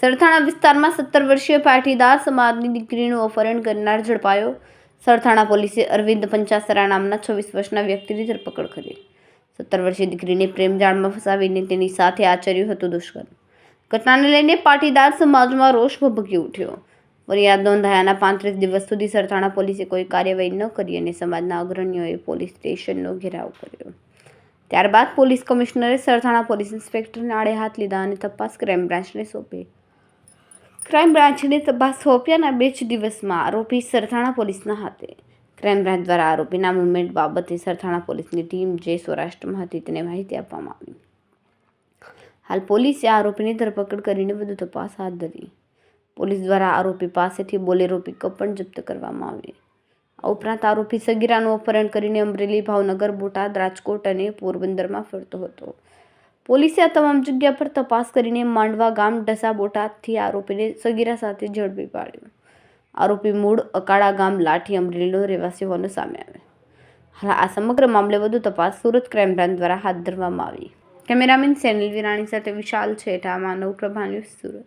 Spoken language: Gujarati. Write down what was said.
સરથાણા વિસ્તારમાં સત્તર વર્ષીય પાટીદાર સમાજની દીકરીનું અપહરણ કરનાર ઝડપાયો. સરથાણા પોલીસે અરવિંદ પંચાસરા નામના છવ્વીસ વર્ષના વ્યક્તિની ધરપકડ કરી. સત્તર વર્ષીય દીકરીને પ્રેમજાળમાં ફસાવીને તેની સાથે આચર્યું હતું દુષ્કર્મ. ઘટનાને લઈને પાટીદાર સમાજમાં રોષ ભભકી ઉઠ્યો. ફરિયાદ નોંધાયાના પાંત્રીસ દિવસ સુધી સરથાણા પોલીસે કોઈ કાર્યવાહી ન કરી અને સમાજના અગ્રણીઓએ પોલીસ સ્ટેશનનો ઘેરાવ કર્યો. ત્યારબાદ પોલીસ કમિશનરે સરથાણા પોલીસ ઇન્સ્પેક્ટરને આડે હાથ લીધા અને તપાસ ક્રાઇમ બ્રાન્ચને સોંપી. ક્રાઇમ બ્રાન્ચને તપાસ સોંપ્યાના બે જ દિવસમાં આરોપી સરથાણા પોલીસના હાથે. ક્રાઇમ બ્રાન્ચ દ્વારા આરોપીના મુવમેન્ટ બાબતે સરથાણા પોલીસની ટીમ જે સૌરાષ્ટ્રમાં હતી તેને માહિતી આપવામાં આવી. હાલ પોલીસે આરોપીની ધરપકડ કરીને વધુ તપાસ હાથ ધરી. પોલીસ દ્વારા આરોપી પાસેથી બોલેરો પિકઅપ પણ જપ્ત કરવામાં આવી. આ ઉપરાંત આરોપી સગીરાનું અપહરણ કરીને અમરેલી ભાવનગર, બોટાદ, રાજકોટ અને પોરબંદરમાં ફરતો હતો. પોલીસે આ તમામ જગ્યા પર તપાસ કરીને માંડવા ગામ ડસા બોટાદથી આરોપીને સગીરા સાથે ઝડપી પાડ્યો. આરોપી મૂળ અકાળા ગામ લાઠી અમરેલીનો રહેવાસી હોવાનું સામે આવે હાલ આ સમગ્ર મામલે વધુ તપાસ સુરત ક્રાઇમ બ્રાન્ચ દ્વારા હાથ ધરવામાં આવી. કેમેરામેન સેનિલ વિરાણી સાથે વિશાલ છેઠા, માનવ પ્રભા ન્યૂઝ સુરત.